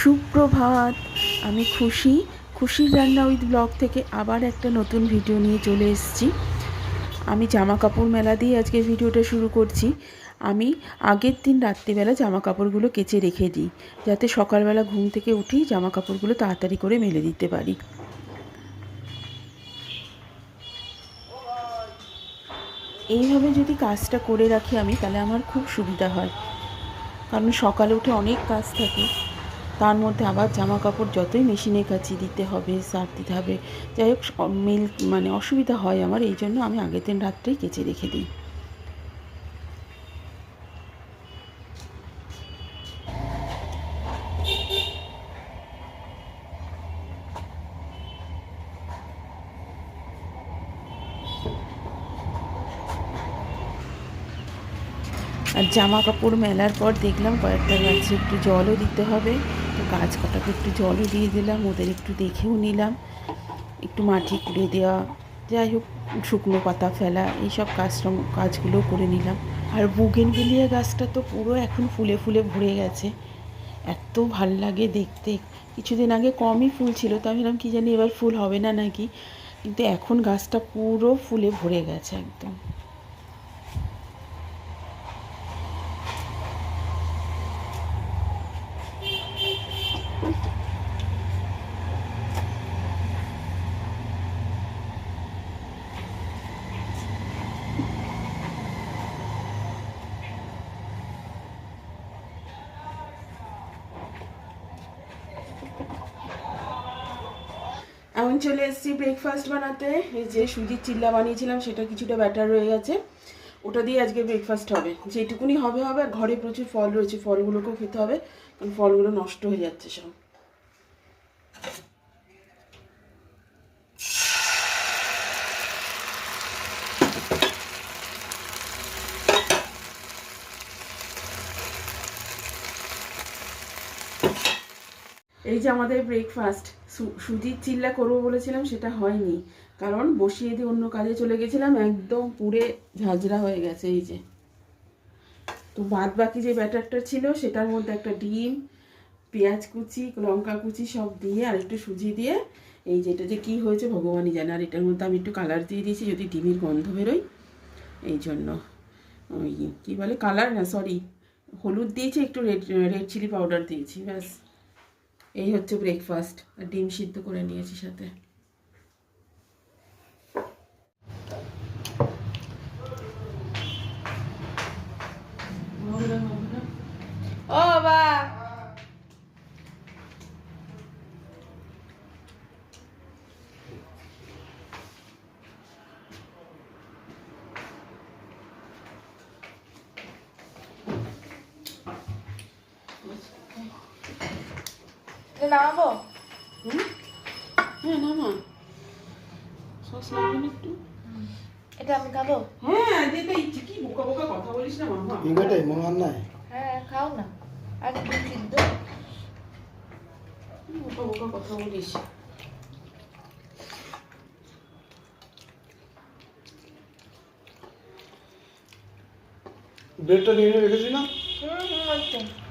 সুপ্রভাত, আমি খুশি। খুশির রান্না উইথ ব্লগ থেকে আবার একটা নতুন ভিডিও নিয়ে চলে এসেছি। আমি জামা কাপড় মেলা দিয়ে আজকে ভিডিওটা শুরু করছি। আমি আগের দিন রাত্রিবেলা জামা কাপড়গুলো কেচে রেখে দিই, যাতে সকালবেলা ঘুম থেকে উঠেই জামা কাপড়গুলো তাড়াতাড়ি করে মেলে দিতে পারি। এইভাবে যদি কাজটা করে রাখি আমি, তাহলে আমার খুব সুবিধা হয়। কারণ সকালে উঠে অনেক কাজ থাকে। তার মধ্যে আবার জামা কাপড় যতই মেশিনে কাছে দিতে হবে, সার দিতে হবে, যাই হোক মিল মানে অসুবিধা হয় আমার, এই জন্য আমি আগের দিন রাত্রেই কেচে রেখে দিই। আর জামা কাপড় মেলার পর দেখলাম কয়েকটা গাছে একটু জলও দিতে হবে। তো গাছ কটাকে একটু জলও দিয়ে দিলাম, ওদের একটু দেখেও নিলাম। একটু মাটি কুড়ে দেওয়া, যাই হোক, শুকনো পাতা ফেলা, এইসব কাজটা কাজগুলো করে নিলাম। আর বুগেনভিলিয়া গাছটা তো পুরো এখন ফুলে ফুলে ভরে গেছে। এত ভালো লাগে দেখতে। কিছুদিন আগে কমই ফুল ছিল, তো আমি কি জানি এবার ফুল হবে না নাকি? কিন্তু এখন গাছটা পুরো ফুলে ভরে গেছে একদম। চলে এসেছি ব্রেকফাস্ট বানাতে। এই যে সুজির চিল্লা বানিয়েছিলাম, সেটা কিছুটা ব্যাটার রয়ে গেছে। ওটা দিয়ে আজকে ব্রেকফাস্ট হবে। যেটুকুনি হবে হবে। আর ঘরে প্রচুর ফল রয়েছে, ফলগুলোকেও খেতে হবে, কারণ ফলগুলো নষ্ট হয়ে যাচ্ছে সব। এই যে আমাদের ব্রেকফাস্ট সুজির চিল্লা করব বলেছিলাম, সেটা হয়নি। কারণ বসিয়ে দিয়ে অন্য কাজে চলে গেছিলাম, একদম পুরে ঝাঁঝরা হয়ে গেছে এই যে। তো বাদ বাকি যে ব্যাটারটা ছিল, সেটার মধ্যে একটা ডিম, পেঁয়াজ কুচি, লঙ্কা কুচি সব দিয়ে আর একটু সুজি দিয়ে, এই যেটা যে কি হয়েছে ভগবানই জানে। আর এটার মধ্যে আমি একটু কালার দিয়ে দিয়েছি, যদি ডিমের গন্ধ বেরোয়। এই জন্য ওই কী বলে কালার না সরি হলুদ দিয়েছি, একটু রেড রেড চিলি পাউডার দিয়েছি, ব্যাস। এই হচ্ছে ব্রেকফাস্ট আর ডিম সিদ্ধ করে নিয়েছি সাথে ও বাবা এটা নামাবো? হুম? হ্যাঁ না না সস লাগবে একটু। এটা আমি খাব? হ্যাঁ যেতে ইচ্ছে কি বোকা বোকা কথা বলিস না মামা। হয় হ্যাঁ খাও না। আর একটু সিদ্ধ। বোকা বোকা কথা বলিস। ব্রেডটা নিয়ে রেখেছি না? হুম হুম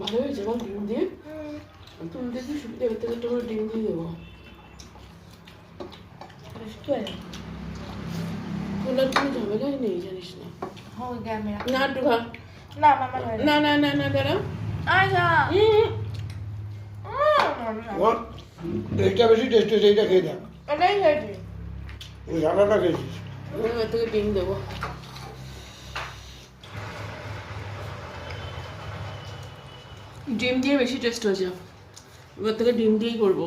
ভালো হয়েছে বল ডিম দিয়ে তুমি দেখি সুবিধা করতে করতে করে ডিম দিয়ে দেবো একটু হয়ে যাবে। খোলার কোনো ঝামেলাই নেই জানিস না হ্যাঁ। না একটু খা না না না না না দাঁড়া এইটা বেশি টেস্ট হয়েছে এইটা খেয়ে দেখ ওই ঝাঁটাটা খেয়েছিস তোকে ডিম দেবো ডিম দিয়ে বেশি টেস্ট হয়েছে এবার থেকে ডিম দিয়েই করব।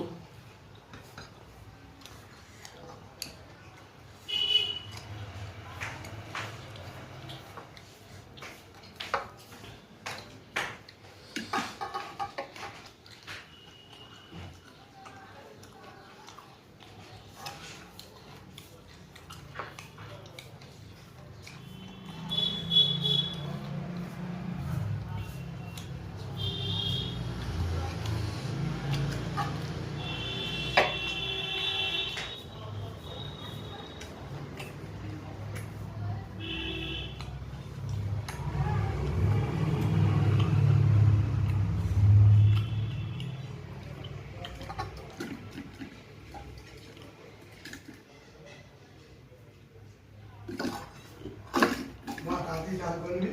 চাল করবি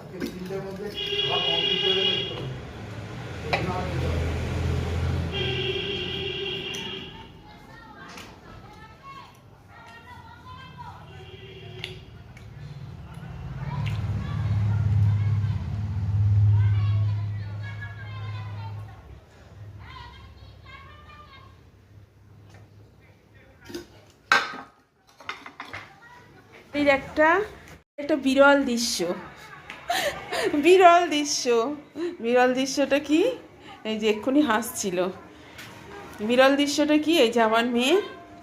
আজকে তিনটের মধ্যে একটা একটা বিরল দৃশ্য। বিরল দৃশ্য। বিরল দৃশ্যটা কি? এই যে এক্ষুনি হাসছিল। বিরল দৃশ্যটা কি? এই যে আমার মেয়ে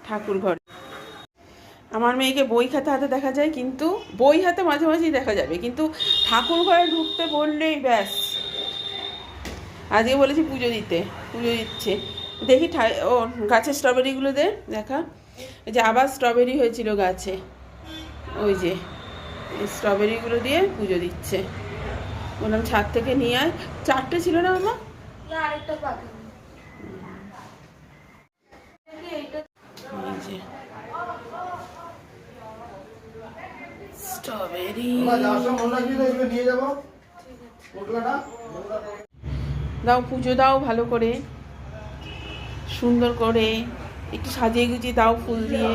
ঠাকুর ঘরে। আমার মেয়েকে বই খাতে হাতে দেখা যায়, কিন্তু বই হাতে মাঝে মাঝেই দেখা যাবে। কিন্তু ঠাকুর ঘরে ঢুকতে বললেই ব্যাস। আজকে বলেছি পুজো দিতে, পুজো দিচ্ছে। দেখি ও, গাছের স্ট্রবেরিগুলো দে, দেখা। যে আবার স্ট্রবেরি হয়েছিল গাছে। ওই যে। স্ট্রবেরিগুলো দিয়ে পুজো দিচ্ছে। বললাম ছাদ থেকে নিয়ে আয়। চারটে ছিল না আমার না আরেকটা বাকি এইটা এই যে। স্ট্রবেরি। মনে দাও পুজো দাও ভালো করে। সুন্দর করে। একটু সাজিয়ে গুছিয়ে দাও ফুল দিয়ে।